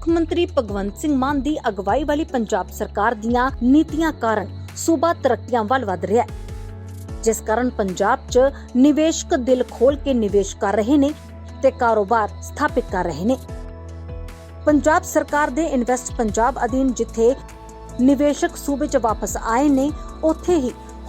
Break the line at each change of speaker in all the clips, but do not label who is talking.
ਮੁੱਖ ਮੰਤਰੀ ਭਗਵੰਤ ਸਿੰਘ ਮਾਨ ਦੀ ਅਗਵਾਈ ਵਾਲੀ ਪੰਜਾਬ ਸਰਕਾਰ ਦੀਆਂ ਨੀਤੀਆਂ ਕਾਰਨ ਸੂਬਾ ਤਰੱਕੀਆਂ ਵੱਲ ਵਧ ਰਿਹਾ ਹੈ। ਜਿਸ ਕਾਰਨ ਪੰਜਾਬ 'ਚ ਨਿਵੇਸ਼ਕ ਦਿਲ ਖੋਲ ਕੇ ਨਿਵੇਸ਼ ਕਰ ਰਹੇ ਨੇ ਤੇ ਕਾਰੋਬਾਰ ਸਥਾਪਿਤ ਕਰ ਰਹੇ ਨੇ। ਪੰਜਾਬ ਸਰਕਾਰ ਦੇ ਇਨਵੈਸਟ ਪੰਜਾਬ ਅਧੀਨ ਜਿੱਥੇ ਨਿਵੇਸ਼ਕ ਸੂਬੇ 'ਚ ਵਾਪਸ ਆਏ ਨੇ, ਉੱਥੇ ਹੀ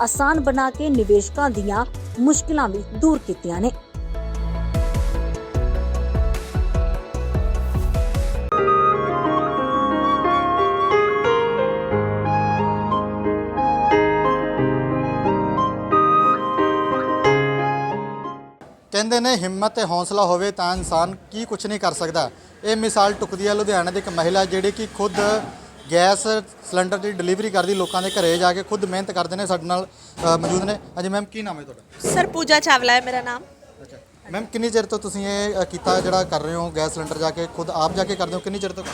ਆਸਾਨ ਬਣਾ ਕੇ ਨਿਵੇਸ਼ਕਾਂ ਦੀਆਂ ਮੁਸ਼ਕਲਾਂ ਵੀ ਦੂਰ ਕੀਤੀਆਂ ਨੇ।
ਕਹਿੰਦੇ ਨੇ ਹਿੰਮਤ ਤੇ ਹੌਸਲਾ ਹੋਵੇ ਤਾਂ ਇਨਸਾਨ ਕੀ ਕੁਝ ਨਹੀਂ ਕਰ ਸਕਦਾ। ਇਹ ਮਿਸਾਲ ਟੁਕਦੀ ਹੈ ਲੁਧਿਆਣਾ ਦੀ ਇੱਕ ਮਹਿਲਾ ਜਿਹੜੀ ਕਿ ਖੁਦ ਗੈਸ ਸਿਲੰਡਰ ਦੀ ਡਿਲੀਵਰੀ ਕਰਦੀ ਲੋਕਾਂ ਦੇ ਘਰੇ ਜਾ ਕੇ ਖੁਦ ਮਿਹਨਤ ਕਰਦੇ ਨੇ ਸਾਡੇ ਨਾਲ ਅ, ਮੌਜੂਦ ਨੇ। ਹਾਂਜੀ ਮੈਮ ਕੀ ਨਾਮ ਹੈ ਤੁਹਾਡਾ?
ਸਰ ਪੂਜਾ ਚਾਵਲਾ ਹੈ ਮੇਰਾ ਨਾਮ।
ਅੱਛਾ। ਮੈਮ ਕਿੰਨੀ ਚਿਰ ਤੋਂ ਤੁਸੀਂ ਇਹ ਅ, ਕੀਤਾ ਜਿਹੜਾ ਕਰ ਰਹੇ ਹੋ ਗੈਸ ਸਿਲੰਡਰ ਜਾ ਕੇ? ਖੁਦ ਆਪ ਜਾ ਕੇ ਕਰਦੇ ਹੋ ਕਿੰਨੀ ਚਿਰ ਤੋਂ?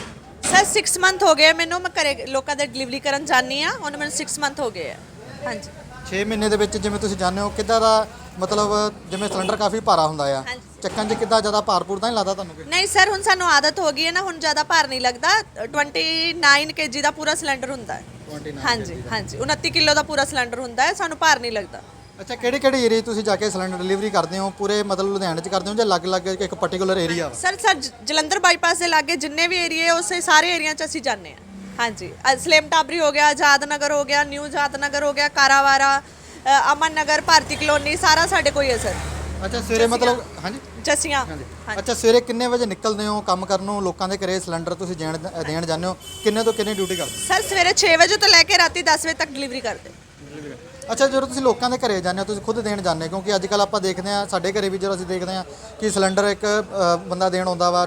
ਸਰ 6 ਮੰਥ ਹੋ ਗਏ ਮੈਨੂੰ ਮੈਂ ਘਰੇ ਲੋਕਾਂ ਦੇ ਡਿਲੀਵਰੀ ਕਰਨ ਜਾਣੀ ਆ ਉਹਨੂੰ ਮੈਨੂੰ 6 ਮੰਥ ਹੋ ਗਏ ਆ ਹਾਂਜੀ।
6 ਮਹੀਨੇ ਦੇ ਵਿੱਚ ਜਿਵੇਂ ਤੁਸੀਂ ਜਾਣਦੇ ਹੋ ਕਿੱਦਾਂ ਦਾ ਮਤਲਬ ਜਿਵੇਂ ਸਿਲੰਡਰ ਕਾਫੀ ਭਾਰਾ ਹੁੰਦਾ ਆ। ਚੱਕਣ 'ਚ ਕਿੱਦਾਂ ਜ਼ਿਆਦਾ ਭਾਰਪੂਰ ਤਾਂ ਨਹੀਂ ਲੱਗਦਾ ਤੁਹਾਨੂੰ ਕਿ
ਨਹੀਂ ਸਰ ਹੁਣ ਸਾਨੂੰ ਆਦਤ ਹੋ ਗਈ ਹੈ ਨਾ ਹੁਣ ਜ਼ਿਆਦਾ ਭਾਰ ਨਹੀਂ ਲੱਗਦਾ। 29 ਕੇਜੀ ਦਾ ਪੂਰਾ ਸਿਲੰਡਰ ਹੁੰਦਾ ਹੈ।
29
ਹਾਂਜੀ ਹਾਂਜੀ। 29 ਕਿਲੋ ਦਾ ਪੂਰਾ ਸਿਲੰਡਰ ਹੁੰਦਾ ਹੈ ਸਾਨੂੰ ਭਾਰ ਨਹੀਂ ਲੱਗਦਾ।
ਅੱਛਾ ਕਿਹੜੇ ਕਿਹੜੇ ਏਰੀਆ ਤੁਸੀਂ ਜਾ ਕੇ ਸਿਲੰਡਰ ਡਿਲੀਵਰੀ ਕਰਦੇ ਹੋ? ਪੂਰੇ ਮਤਲਬ ਲੁਧਿਆਣੇ 'ਚ ਕਰਦੇ ਹੋ ਜਾਂ ਅਲੱਗ-ਅਲੱਗ ਇੱਕ particular
area sir sir Jalandhar bypass ਦੇ ਲਾਗੇ ਜਿੰਨੇ ਵੀ ਏਰੀਏ ਉਸੇ ਸਾਰੇ ਏਰੀਆ 'ਚ ਅਸੀਂ ਜਾਂਦੇ ਆ ਹਾਂਜੀ। ਸਲੇਮ ਟਾਬਰੀ ਹੋ ਗਿਆ ਆਜ਼ਾਦ ਨਗਰ ਹੋ ਗਿਆ ਨਿਊ ਆਜ਼ਾਦ ਨਗਰ ਹੋ ਗਿਆ ਕਾਰਾਵਾਰਾ ਅਮਨ ਨਗਰ ਭਾਰਤੀ ਕਲੋਨੀ ਸਾਰਾ ਸਾਡੇ ਕੋਈ ਹੈ ਸਰ।
ਅੱਛਾ ਸਵੇਰੇ ਮਤਲਬ ਹਾਂਜੀ?
ਜਸੀਆਂ
ਹਾਂਜੀ। ਅੱਛਾ ਸਵੇਰੇ ਕਿੰਨੇ ਵਜੇ ਨਿਕਲਦੇ ਹੋ ਕੰਮ ਕਰਨ ਨੂੰ? ਲੋਕਾਂ ਦੇ ਘਰੇ ਸਿਲੰਡਰ ਤੁਸੀਂ ਦੇਣ ਦੇਣ ਜਾਂਦੇ ਹੋ? ਕਿੰਨੇ ਤੋਂ ਕਿੰਨੇ ਡਿਊਟੀ ਕਰਦੇ
ਸਰ ਸਵੇਰੇ 6 ਵਜੇ ਤੋਂ ਲੈ ਕੇ ਰਾਤੀ 10 ਵਜੇ ਤੱਕ ਡਿਲੀਵਰੀ ਕਰਦੇ।
ਅੱਛਾ ਜਦੋਂ ਤੁਸੀਂ ਲੋਕਾਂ ਦੇ ਘਰੇ ਜਾਂਦੇ ਹੋ ਤੁਸੀਂ ਖੁਦ ਦੇਣ ਜਾਂਦੇ ਹੋ? ਕਿਉਂਕਿ ਅੱਜ ਕੱਲ ਆਪਾਂ ਦੇਖਦੇ ਹਾਂ ਸਾਡੇ ਘਰੇ ਵੀ ਜਦੋਂ ਅਸੀਂ ਦੇਖਦੇ ਹਾਂ ਕਿ ਸਿਲੰਡਰ ਇੱਕ ਬੰਦਾ ਦੇਣ ਆਉਂਦਾ ਵਾ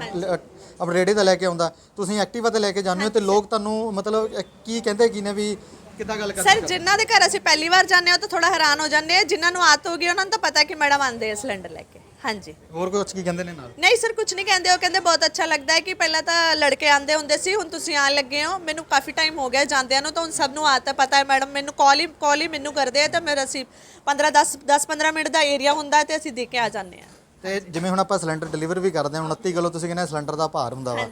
ਅਪ ਰੇੜੀ ਦਾ ਲੈ ਕੇ ਆਉਂਦਾ। ਤੁਸੀਂ ਐਕਟਿਵਾ ਤੇ ਲੈ ਕੇ ਜਾਂਦੇ ਹੋ ਤੇ ਲੋਕ ਤੁਹਾਨੂੰ ਮਤਲਬ ਕੀ ਕਹਿੰਦੇ ਕੀ ਨੇ ਵੀ ਕਿੱਦਾਂ ਗੱਲ ਕਰਦੇ
ਸਰ ਜਿਨ੍ਹਾਂ ਦੇ ਘਰ ਅਸੀਂ ਪਹਿਲੀ ਵਾਰ ਜਾਂਦੇ ਹਾਂ ਤਾਂ ਥੋੜਾ ਹੈਰਾਨ ਹੋ ਜਾਂਦੇ ਆ। ਜਿਨ੍ਹਾਂ ਨੂੰ ਆਦਤ ਹੋ ਗਈ ਉਹਨਾਂ ਨੂੰ ਤਾਂ ਪਤਾ ਕਿ ਮੈਡਮ ਆਂਦੇ ਆ ਸਿਲੰਡਰ ਲੈ ਕੇ। ਹਾਂਜੀ।
ਹੋਰ ਕੁਝ ਕੀ ਕਹਿੰਦੇ ਨੇ ਨਾਲ?
ਨਹੀਂ ਸਰ ਕੁਝ ਨਹੀਂ ਕਹਿੰਦੇ। ਉਹ ਕਹਿੰਦੇ ਬਹੁਤ ਅੱਛਾ ਲੱਗਦਾ ਹੈ ਕਿ ਪਹਿਲਾਂ ਤਾਂ ਲੜਕੇ ਆਂਦੇ ਹੁੰਦੇ ਸੀ ਹੁਣ ਤੁਸੀਂ ਆਣ ਲੱਗੇ ਹੋ। ਮੈਨੂੰ ਕਾਫੀ ਟਾਈਮ ਹੋ ਗਿਆ ਜਾਂਦਿਆਂ ਨੂੰ ਤਾਂ ਹੁਣ ਸਭ ਨੂੰ ਆਦਤ ਹੈ ਪਤਾ ਹੈ ਮੈਡਮ ਮੈਨੂੰ ਕਾਲ ਹੀ ਕਾਲ ਹੀ ਮੈਨੂੰ ਕਰਦੇ ਆ ਤਾਂ ਮੇਰਾ ਅਸੀਂ 15 10 10 15 ਮਿੰਟ ਦਾ ਏਰੀਆ ਹੁੰਦਾ ਹੈ ਤੇ ਅਸੀਂ ਦੇ ਕੇ ਆ ਜਾਂਦੇ ਆ
ਤੇ ਜਿਵੇਂ ਹੁਣ ਆਪਾਂ ਸਿਲੰਡਰ ਡਿਲੀਵਰ ਵੀ ਕਰਦੇ ਹਾਂ 29 ਕਿਲੋ ਤੁਸੀਂ ਕਹਿੰਦੇ ਸਿਲੰਡਰ ਦਾ ਭਾਰ ਹੁੰਦਾ ਵਾ।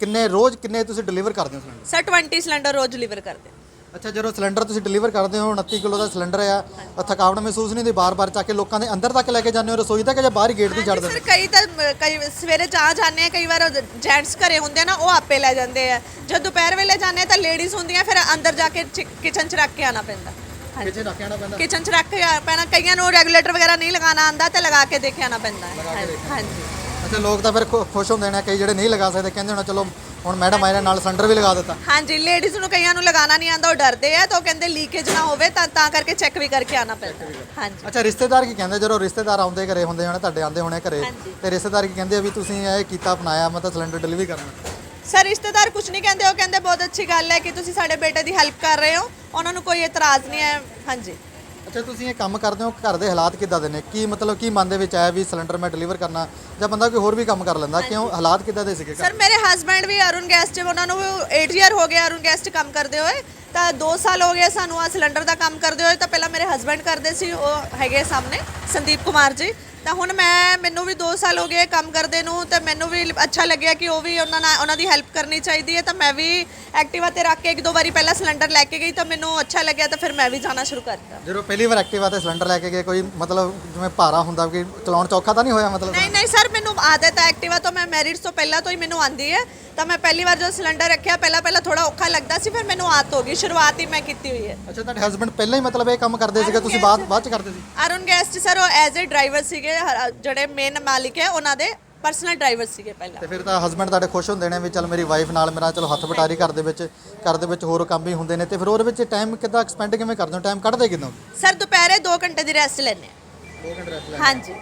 ਕਿੰਨੇ ਰੋਜ਼ ਕਿੰਨੇ ਤੁਸੀਂ ਡਿਲੀਵਰ ਕਰਦੇ ਹੋ ਸਿਲੰਡਰ?
ਸਰ 20 ਸਿਲੰਡਰ ਰੋਜ਼ ਡਿਲੀਵਰ ਕਰਦੇ ਹਾਂ।
ਅੱਛਾ ਜਦੋਂ ਸਿਲੰਡਰ ਤੁਸੀਂ ਡਿਲੀਵਰ ਕਰਦੇ ਹੋ 29 ਕਿਲੋ ਦਾ ਸਿਲੰਡਰ ਆ ਥਕਾਵਟ ਮਹਿਸੂਸ ਨਹੀਂ ਹੁੰਦੀ? ਬਾਰ-ਬਾਰ ਚੱਕ ਕੇ ਲੋਕਾਂ ਦੇ ਅੰਦਰ ਤੱਕ ਲੈ ਕੇ ਜਾਂਦੇ ਹੋ ਰਸੋਈ ਤੱਕ ਜਾਂ ਬਾਹਰ ਹੀ ਗੇਟ ਤੇ ਛੱਡ ਦਿੰਦੇ
ਸਰ ਕਈ ਤਾਂ ਮ- ਕਈ ਸਵੇਰੇ ਜਾ ਜਾਂਦੇ ਆ ਕਈ ਵਾਰ ਜੈਂਟਸ ਘਰੇ ਹੁੰਦੇ ਨਾ ਉਹ ਆਪੇ ਲੈ ਜਾਂਦੇ ਆ। ਜਦ ਦੁਪਹਿਰ ਵੇਲੇ ਜਾਂਦੇ ਆ ਤਾਂ ਲੇਡੀਜ਼ ਹੁੰਦੀਆਂ ਫਿਰ ਅੰਦਰ ਜਾ ਕੇ ਕਿਚਨ 'ਚ ਰੱਖ ਕੇ ਆਣਾ ਪੈਂਦਾ। ਹਾਂਜੀ।
ਪਿੱਛੇ ਰੱਖ ਆਣਾ ਪੈਂਦਾ?
ਕਿਚਨ 'ਚ ਰੱਖ ਕੇ ਆ- ਪੈਣਾ ਕਈਆਂ ਨੂੰ ਰੈਗੂਲੇਟਰ ਵਗੈਰਾ ਨਹੀਂ ਲਗਾਉਣਾ ਆਂਦਾ ਤੇ ਲਗਾ ਕੇ ਦੇਖ ਆਣਾ ਪੈਂਦਾ। ਹੈ ਹਾਂਜੀ- ਹਾਂਜੀ
ਅੱਛਾ ਲੋਕ ਤਾਂ ਫਿਰ ਖੁ- ਖੁਸ਼ ਹੁੰਦੇ ਨੇ ਕਈ ਜਿਹੜੇ ਨਹੀਂ ਲਗਾ ਸਕਦੇ ਕਹਿੰਦੇ ਹੁਣ ਚਲੋ ਹੁਣ ਮੈਡਮ ਨੇ ਨਾਲ ਸਿਲੰਡਰ ਵੀ ਲਗਾ ਦਿੱਤਾ।
ਹਾਂਜੀ ਲੇਡੀਜ਼ ਨੂੰ ਕਈਆਂ ਨੂੰ ਲਗਾਉਣਾ ਨਹੀਂ ਆਂਦਾ ਉਹ ਡਰਦੇ ਆ ਤਾਂ ਉਹ ਕਹਿੰਦੇ ਲੀਕੇਜ ਨਾ ਹੋਵੇ ਤਾਂ ਤਾਂ ਕਰਕੇ ਚੈੱਕ ਵੀ ਕਰਕੇ ਆਣਾ ਪੈਂਦਾ। ਹਾਂਜੀ।
ਅੱਛਾ ਰਿਸ਼ਤੇਦਾਰ ਕੀ ਕਹਿੰਦੇ? ਜਦੋਂ ਰਿਸ਼ਤੇਦਾਰ ਆਉਂਦੇ ਘਰੇ ਹੁੰਦੇ ਹੋਣੇ ਤੁਹਾਡੇ ਆਉਂਦੇ ਹੋਣੇ ਘਰੇ। ਤੇ ਰਿਸ਼ਤੇਦਾਰ ਕੀ ਕਹਿੰਦੇ ਆ ਵੀ ਤੁਸੀਂ ਇਹ ਕੀਤਾ ਅਪਣਾਇਆ ਮਤਲਬ ਸਿਲੰਡਰ ਡਿਲੀਵਰੀ ਕਰਨਾ
ਸਰ ਰਿਸ਼ਤੇਦਾਰ ਕੁਝ ਨਹੀਂ ਕਹਿੰਦੇ ਉਹ ਕਹਿੰਦੇ ਬਹੁਤ ਅੱਛੀ ਗੱਲ ਹੈ ਕਿ ਤੁਸੀਂ ਸਾਡੇ ਬੇਟੇ ਦੀ ਹੈਲਪ ਕਰ ਰਹੇ ਹੋ ਉਹਨਾਂ ਨੂੰ ਕੋਈ ਇਤਰਾਜ਼ ਨਹੀਂ ਹੈ। ਹਾਂਜੀ।
ਅੱਛਾ ਤੁਸੀਂ ਇਹ ਕੰਮ ਕਰਦੇ ਹੋ ਘਰ ਦੇ ਹਾਲਾਤ ਕਿੱਦਾਂ ਦੇ ਨੇ? ਕੀ ਮਤਲਬ ਕੀ ਮਨ ਦੇ ਵਿੱਚ ਆਇਆ ਵੀ ਸਿਲੰਡਰ ਮੈਂ ਡਿਲੀਵਰ ਕਰਨਾ? ਜਾਂ ਬੰਦਾ ਕੋਈ ਹੋਰ ਵੀ ਕੰਮ ਕਰ ਲੈਂਦਾ? ਕਿਉਂ ਹਾਲਾਤ ਕਿੱਦਾਂ ਦੇ ਸੀਗੇ?
ਸਰ ਮੇਰੇ ਹਸਬੰਡ ਵੀ ਅਰੁਣ ਗੈਸ 'ਚ ਉਹਨਾਂ ਨੂੰ 8 ਇਅਰ ਹੋ ਗਿਆ ਅਰੁਣ ਗੈਸ 'ਚ ਕੰਮ ਕਰਦੇ ਹੋਏ। ਤਾਂ 2 ਸਾਲ ਹੋ ਗਏ ਸਾਨੂੰ ਆ ਸਿਲੰਡਰ ਦਾ ਕੰਮ ਕਰਦੇ ਹੋਏ। ਤਾਂ ਪਹਿਲਾਂ ਮੇਰੇ ਹਸਬੰਡ ਕਰਦੇ ਸੀ ਉਹ ਹੈਗੇ ਸਾਹਮਣੇ ਸੰਦੀਪ ਕੁਮਾਰ ਜੀ। ਤਾਂ ਹੁਣ ਮੈਂ ਮੈਨੂੰ ਵੀ 2 ਸਾਲ ਹੋ ਗਏ ਕੰਮ ਕਰਦੇ ਨੂੰ ਤੇ ਮੈਨੂੰ ਵੀ ਅੱਛਾ ਲੱਗਿਆ ਕਿ ਉਹ ਵੀ ਉਹਨਾਂ ਨਾਲ ਉਹਨਾਂ ਦੀ ਹੈਲਪ ਕਰਨੀ ਚਾਹੀਦੀ ਹੈ। ਤਾਂ ਮੈਂ ਵੀ ਐਕਟਿਵਾ ਤੇ ਰੱਖ ਕੇ ਇੱਕ ਦੋ ਵਾਰੀ ਪਹਿਲਾਂ ਸਿਲੰਡਰ ਲੈ ਕੇ ਗਈ ਤਾਂ ਮੈਨੂੰ ਅੱਛਾ ਲੱਗਿਆ ਤਾਂ ਫਿਰ ਮੈਂ ਵੀ ਜਾਣਾ ਸ਼ੁਰੂ ਕਰਤਾ।
ਜਦੋਂ ਪਹਿਲੀ ਵਾਰ ਐਕਟਿਵਾ ਤੇ ਸਿਲੰਡਰ ਲੈ ਕੇ ਗਏ ਕੋਈ ਮਤਲਬ ਜਿਵੇਂ ਭਾਰਾ ਹੁੰਦਾ ਕਿ ਚਲਾਉਣ ਚੌਖਾ ਤਾਂ ਨਹੀਂ ਹੋਇਆ ਮਤਲਬ?
ਨਹੀਂ ਨਹੀਂ ਸਰ ਮੈਨੂੰ ਆਦਤ ਹੈ ਐਕਟਿਵਾ ਤੋਂ ਮੈਂ ਮੈਰਿਟਸ ਤੋਂ ਪਹਿਲਾਂ ਤੋਂ ਹੀ ਮੈਨੂੰ ਆਂਦੀ ਹੈ। ਤਾਂ ਮੈਂ ਪਹਿਲੀ ਵਾਰ ਜਦੋਂ ਸਿਲੰਡਰ ਰੱਖਿਆ ਪਹਿਲਾਂ ਪਹਿਲਾਂ ਥੋੜਾ ਔਖਾ ਲੱਗਦਾ ਸੀ ਫਿਰ ਮੈਨੂੰ ਆਦਤ ਹੋ ਗਈ ਸ਼ੁਰੂਆਤ ਹੀ ਮੈਂ ਕੀਤੀ ਹੋਈ ਹੈ।
ਅੱਛਾ ਤੁਹਾਡੇ ਹਸਬੰਡ ਪਹਿਲਾਂ ਹੀ ਮਤਲਬ ਇਹ ਕੰਮ ਕਰਦੇ ਸੀਗੇ ਤੁਸੀਂ ਬਾਅਦ ਬਾਅਦ ਚ ਕਰਦੇ ਸੀ?
ਅਰੁਣ ਗੈਸਟ ਸਰ ਉਹ ਐਜ਼ ਅ ਡਰਾਈਵਰ ਸੀਗੇ ਹ- ਜਿਹੜੇ ਮੇਨ ਮਾਲਿਕ ਹੈ ਉਹਨਾਂ ਦੇ ਪਰਸਨਲ ਡਰਾਈਵਰ ਸੀਗੇ ਪਹਿਲਾਂ।
ਤੇ ਫਿਰ ਤਾਂ ਹਸਬੰਡ ਤੁਹਾਡੇ ਖੁਸ਼ ਹੁੰਦੇ ਨੇ ਵੀ ਚੱਲ ਮੇਰੀ ਵਾਈਫ ਨਾਲ ਮੇਰਾ ਚਲੋ ਹੱਥ ਬਟਾਰੀ ਘਰ ਦੇ ਵਿੱਚ ਘਰ ਦੇ ਵਿੱਚ ਹੋਰ ਕੰਮ ਵੀ ਹੁੰਦੇ ਨੇ ਤੇ ਫਿਰ ਉਹਦੇ ਵਿੱਚ ਟਾਈਮ ਕਿੱਦਾਂ ਐਕਸਪੈਂਡ ਕਿਵੇਂ ਕਰਦੇ ਹੋ? ਟਾਈਮ ਕੱਢਦੇ ਕਿਦੋਂ?
ਸਰ ਦੁਪਹਿਰੇ 2 ਘੰਟੇ ਦੀ ਰੈਸਟ ਲੈਂਦੇ ਆ ਹਾਂਜੀ।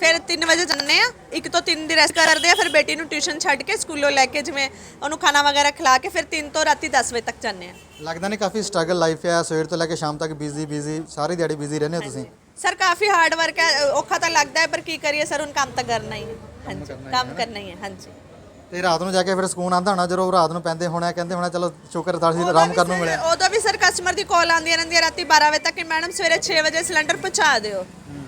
ਫਿਰ 3 ਵਜੇ ਜਾਂਦੇ ਆ ਇੱਕ ਤੋਂ 3 ਦੀ ਰੈਸਟ ਕਰਦੇ ਆ ਫਿਰ ਬੇਟੀ ਨੂੰ ਟਿਊਸ਼ਨ ਛੱਡ ਕੇ ਸਕੂਲੋਂ ਲੈ ਕੇ ਜਿਵੇਂ ਉਹਨੂੰ ਖਾਣਾ ਵਗੈਰਾ ਖਿਲਾ ਕੇ ਫਿਰ 3 ਤੋਂ ਰਾਤੀ 10 ਵਜੇ ਤੱਕ ਜਾਂਦੇ ਆ।
ਲੱਗਦਾ ਨਹੀਂ ਕਾਫੀ ਸਟਰਗਲ ਲਾਈਫ ਹੈ ਸਵੇਰ ਤੋਂ ਲੈ ਕੇ ਸ਼ਾਮ ਤੱਕ ਬਿਜ਼ੀ ਬਿਜ਼ੀ ਸਾਰੀ ਦਿਹਾੜੀ ਬਿਜ਼ੀ ਰਹਿੰਦੇ ਹੋ ਤੁਸੀਂ?
ਸਰ ਕਾਫੀ ਹਾਰਡ ਵਰਕ ਹੈ ਔਖਾ ਤਾਂ ਲੱਗਦਾ ਹੈ ਪਰ ਕੀ ਕਰੀਏ ਸਰ ਹੁਣ ਕੰਮ ਤਾਂ ਕਰਨਾ ਹੀ ਹੈ। ਹਾਂਜੀ ਕੰਮ ਕਰਨਾ ਹੀ ਹੈ ਹਾਂਜੀ।
ਤੇ ਰਾਤ ਨੂੰ ਜਾ ਕੇ ਫਿਰ ਸਕੂਨ ਆਉਂਦਾ ਹੋਣਾ ਜਦੋਂ ਰਾਤ ਨੂੰ ਪੈਂਦੇ ਹੋਣਾ ਕਹਿੰਦੇ ਹੋਣਾ ਚਲੋ ਸ਼ੁਕਰ ਤਾਂ ਅਸੀਂ ਆਰਾਮ ਕਰਨ ਨੂੰ ਮਿਲਿਆ।
ਉਦੋਂ ਵੀ ਸਰ ਕਸਟਮਰ ਦੀ ਕਾਲ ਆਉਂਦੀਆਂ ਰਹਿੰਦੀਆਂ ਰਾਤੀ 12 ਵਜੇ ਤੱਕ ਕਿ ਮੈਡਮ ਸਵੇਰੇ 6 ਵਜੇ ਸਿਲੰਡਰ ਪਹੁੰਚਾ ਦਿਓ।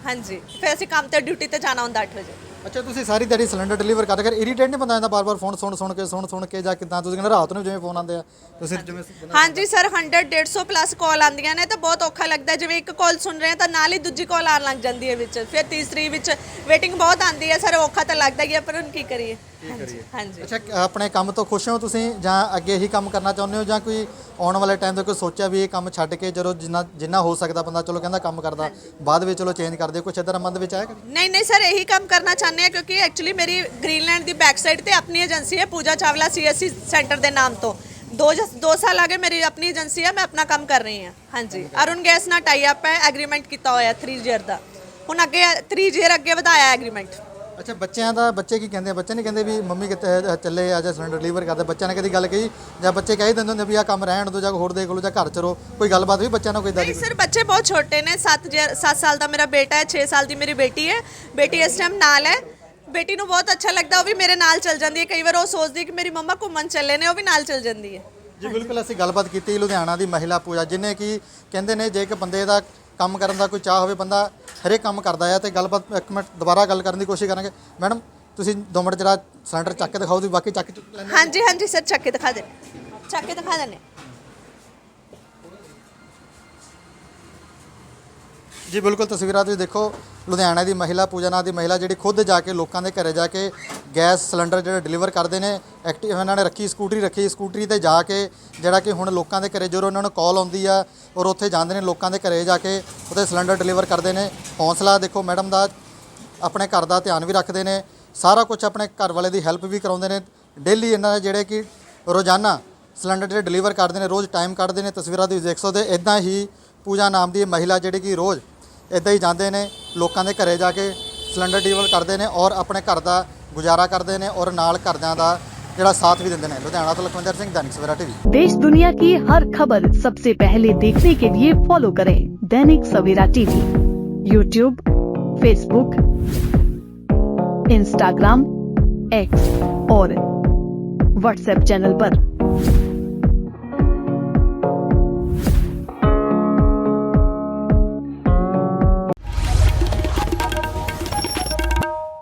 ਹਾਂਜੀ। ਫਿਰ ਅਸੀਂ ਕੰਮ ਤੇ ਡਿਊਟੀ ਤੇ ਜਾਣਾ ਹੁੰਦਾ 8 ਵਜੇ।
ਅੱਛਾ ਤੁਸੀਂ ਸਾਰੀ ਦਿਹਾੜੀ ਸਿਲੰਡਰ ਡਿਲੀਵਰ ਕਰਦੇ ਕਰ ਇਰੀਟੇਟ ਨਹੀਂ ਬੰਦਾ ਜਾਂਦਾ ਬਾਰ-ਬਾਰ ਫੋਨ ਸੁਣ ਸੁਣ ਕੇ ਸੁਣ ਸੁਣ ਕੇ ਜਾਂ ਕਿਦਾਂ? ਤੁਸੀਂ ਕਹਿੰਦੇ ਰਾਤ ਨੂੰ ਜਿਵੇਂ ਫੋਨ ਆਉਂਦੇ ਆ ਤੁਸੀਂ ਜਿਵੇਂ
ਹਾਂਜੀ ਸਰ 100 150 ਪਲੱਸ ਕਾਲ ਆਉਂਦੀਆਂ ਨੇ ਤਾਂ ਬਹੁਤ ਔਖਾ ਲੱਗਦਾ। ਜਿਵੇਂ ਇੱਕ ਕਾਲ ਸੁਣ ਰਹੇ ਹਾਂ ਤਾਂ ਨਾਲ ਹੀ ਦੂਜੀ ਕਾਲ ਆਉਣ ਲੱਗ ਜਾਂਦੀ ਹੈ ਵਿੱਚ। ਫਿਰ ਤੀਸਰੀ ਵਿੱਚ ਵੇਟਿੰਗ ਬਹੁਤ ਆਉਂਦੀ ਹੈ। ਸਰ ਔਖਾ ਤਾਂ ਲੱਗਦਾ ਹੀ ਹੈ ਪਰ ਹੁਣ ਕੀ ਕਰੀਏ? ਹਾਂਜੀ ਹਾਂਜੀ।
ਅੱਛਾ ਆਪਣੇ ਕੰਮ ਤੋਂ ਖੁਸ਼ ਹੋ ਤੁਸੀਂ ਜਾਂ ਅੱਗੇ ਇਹੀ ਕੰਮ ਕਰਨਾ ਚਾਹੁੰਦੇ ਹੋ ਜਾਂ ਕੋਈ ਆਉਣ ਵਾਲੇ ਟਾਈਮ ਤੇ ਕੋਈ ਸੋਚਿਆ ਵੀ ਇਹ ਕੰਮ ਛੱਡ ਕੇ ਜਦੋਂ ਜਿੰਨਾ ਜਿੰਨਾ ਹੋ ਸਕਦਾ ਬੰਦਾ ਚਲੋ ਕਹਿੰਦਾ ਕੰਮ ਕਰਦਾ ਬਾਅਦ ਵਿੱਚ ਚਲੋ ਚੇਂਜ ਕਰਦੇ ਕੁਛ ਇਧਰ ਮਨ ਦੇ ਵਿੱਚ ਆਇਆ ਕਦੇ?
ਨਹੀਂ ਨਹੀਂ ਸਰ ਇਹੀ ਕੰਮ ਕਰਨਾ ਚਾਹੁੰਦੇ ਆ ਕਿਉਂਕਿ ਐਕਚੁਅਲੀ ਮੇਰੀ ਗ੍ਰੀਨਲੈਂਡ ਦੀ ਬੈਕ ਸਾਈਡ ਤੇ ਆਪਣੀ ਏਜੰਸੀ ਹੈ ਪੂਜਾ ਚਾਵਲਾ ਸੀਐਸਸੀ ਸੈਂਟਰ ਦੇ ਨਾਮ ਤੋਂ। ਦੋ ਜ- ਦੋ ਸਾਲ ਆਗੇ ਮੇਰੀ ਆਪਣੀ ਏਜੰਸੀ ਹੈ ਮੈਂ ਆਪਣਾ ਕੰਮ ਕਰ ਰਹੀ ਹਾਂ। ਹਾਂਜੀ ਅਰੁਣ ਗੈਸ ਨਾਲ ਟਾਈ ਅਪ ਹੈ ਐਗਰੀਮੈਂਟ ਕੀਤਾ ਹੋਇਆ 3 ਈਅਰ ਦਾ। ਹੁਣ ਅੱਗੇ 3 ਈਅਰ ਅੱਗੇ ਵਧਾਇਆ ਐਗਰੀਮੈਂਟ
ਅੱਛਾ ਬੱਚਿਆਂ ਦਾ ਬੱਚੇ ਕੀ ਕਹਿੰਦੇ ਆ? ਬੱਚੇ ਨਹੀਂ ਕਹਿੰਦੇ ਵੀ ਮੰਮੀ ਕਿਤੇ ਚੱਲੇ ਆ ਜਾਂ ਸਿਲੰਡਰ ਡਿਲੀਵਰ ਕਰਦੇ। ਬੱਚਿਆਂ ਨੇ ਕਦੀ ਗੱਲ ਕਹੀ? ਜਾਂ ਬੱਚੇ ਕਹਿ ਹੀ ਦਿੰਦੇ ਹੁੰਦੇ ਵੀ ਆ ਕੰਮ ਰਹਿਣ ਦੋ ਜਾਂ ਹੋਰ ਦੇਖ ਲਓ ਜਾਂ ਘਰ ਚ ਰਹੋ। ਕੋਈ ਗੱਲਬਾਤ ਵੀ ਬੱਚਿਆਂ ਨਾਲ ਕੋਈ ਇਦਾਂ
ਨਹੀਂ ਸਰ ਬੱਚੇ ਬਹੁਤ ਛੋਟੇ ਨੇ। 7 7 ਸਾਲ ਦਾ ਮੇਰਾ ਬੇਟਾ ਹੈ 6 ਸਾਲ ਦੀ ਮੇਰੀ ਬੇਟੀ ਹੈ। ਬੇਟੀ ਇਸ ਟਾਈਮ ਨਾਲ ਹੈ। ਬੇਟੀ ਨੂੰ ਬਹੁਤ ਅੱਛਾ ਲੱਗਦਾ ਉਹ ਵੀ ਮੇਰੇ ਨਾਲ ਚੱਲ ਜਾਂਦੀ ਹੈ। ਕਈ ਵਾਰ ਉਹ ਸੋਚਦੀ ਹੈ ਕਿ ਮੇਰੀ ਮੰਮਾ ਘੁੰਮਣ ਚੱਲੇ ਨੇ ਉਹ ਵੀ ਨਾਲ ਚੱਲ ਜਾਂਦੀ ਹੈ।
ਜੀ ਬਿਲਕੁਲ ਅਸੀਂ ਗੱਲਬਾਤ ਕੀਤੀ ਲੁਧਿਆਣਾ ਦੀ ਮਹਿਲਾ ਪੂਜਾ ਜਿਨੇ ਕੀ ਕਹਿੰਦੇ ਨੇ ਜੇ ਇੱਕ ਬੰਦੇ ਦਾ ਕੰਮ ਕਰਨ ਦਾ ਕੋਈ ਚਾਹ ਹੋਵੇ ਬੰਦਾ ਹਰੇਕ ਕੰਮ ਕਰਦਾ ਆ ਤੇ ਗੱਲਬਾਤ ਇੱਕ ਮਿੰਟ ਦੁਬਾਰਾ ਗੱਲ ਕਰਨ ਦੀ ਕੋਸ਼ਿਸ਼ ਕਰਾਂਗੇ। ਮੈਡਮ ਤੁਸੀਂ ਦੋ ਮਿੰਟ ਜਰਾ ਸਿਲੰਡਰ ਚੱਕ ਕੇ ਦਿਖਾਓ ਤੁਸੀਂ ਬਾਕੀ ਚੱਕ ਚੁੱਕ ਲੈਂਦੇ
ਹਾਂਜੀ ਹਾਂਜੀ ਸਰ ਚੱਕ ਕੇ ਦਿਖਾ ਦੇ ਚੱਕ ਕੇ ਦਿਖਾ ਦਿੰਦੇ
ਜੀ ਬਿਲਕੁਲ ਤਸਵੀਰਾਂ ਤੁਸੀਂ ਦੇਖੋ ਲੁਧਿਆਣਾ ਦੀ ਮਹਿਲਾ ਪੂਜਾ ਨਾਂ ਦੀ ਮਹਿਲਾ ਜਿਹੜੀ ਖੁਦ ਜਾ ਕੇ ਲੋਕਾਂ ਦੇ ਘਰੇ ਜਾ ਕੇ ਗੈਸ ਸਿਲੰਡਰ ਜਿਹੜਾ ਡਿਲੀਵਰ ਕਰਦੇ ਨੇ ਐਕਟਿਵ ਇਹਨਾਂ ਨੇ ਰੱਖੀ, ਸਕੂਟਰੀ ਰੱਖੀ, ਸਕੂਟਰੀ ਤੇ ਜਾ ਕੇ ਜਿਹੜਾ ਕਿ ਹੁਣ ਲੋਕਾਂ ਦੇ ਘਰੇ ਜਦੋਂ ਉਹਨਾਂ ਨੂੰ ਕਾਲ ਆਉਂਦੀ ਆ ਔਰ ਉੱਥੇ ਜਾਂਦੇ ਨੇ ਲੋਕਾਂ ਦੇ ਘਰੇ ਜਾ ਕੇ ਉਹਦੇ ਸਿਲੰਡਰ ਡਿਲੀਵਰ ਕਰਦੇ ਨੇ। ਹੌਸਲਾ ਦੇਖੋ ਮੈਡਮ ਦਾ ਆਪਣੇ ਘਰ ਦਾ ਧਿਆਨ ਵੀ ਰੱਖਦੇ ਨੇ, ਸਾਰਾ ਕੁਝ ਆਪਣੇ ਘਰ ਵਾਲੇ ਦੀ ਹੈਲਪ ਵੀ ਕਰਾਉਂਦੇ ਨੇ। ਡੇਲੀ ਇਹਨਾਂ ਦੇ ਜਿਹੜੇ ਕਿ ਰੋਜ਼ਾਨਾ ਸਿਲੰਡਰ ਜਿਹੜੇ ਡਿਲੀਵਰ ਕਰਦੇ ਨੇ, ਰੋਜ਼ ਟਾਈਮ ਕੱਢਦੇ ਨੇ ਤਸਵੀਰਾਂ ਤੁਸੀਂ ਦੇਖ ਸਕਦੇ ਇਦਾਂ ਹੀ ਪੂਜਾ ਨਾਮ ਦੀ ਮਹਿਲਾ ਜਿਹੜੀ ਕਿ ਰੋਜ਼ ਇਦਾਂ ਹੀ ਜਾਂਦੇ ਨੇ ਲੋਕਾਂ ਦੇ ਘਰੇ ਜਾ ਕੇ ਸਿਲੰਡਰ ਡਿਲੀਵਰ ਕਰਦੇ ਨੇ ਔਰ ਆਪਣੇ ਘਰ ਦਾ ਗੁਜ਼ਾਰਾ ਕਰਦੇ ਨੇ ਔਰ ਨਾਲ ਘਰਦਿਆਂ ਦਾ ਜਿਹੜਾ ਸਾਥ ਵੀ ਦਿੰਦੇ ਨੇ ਲੁਧਿਆਣਾ ਤੋਂ ਲਖਵਿੰਦਰ ਸਿੰਘ दैनिक सवेरा टीवी
देश दुनिया की हर खबर सबसे पहले देखने के लिए फॉलो करें Dainik Savera TV YouTube Facebook Instagram X और व्हाट्सएप चैनल पर।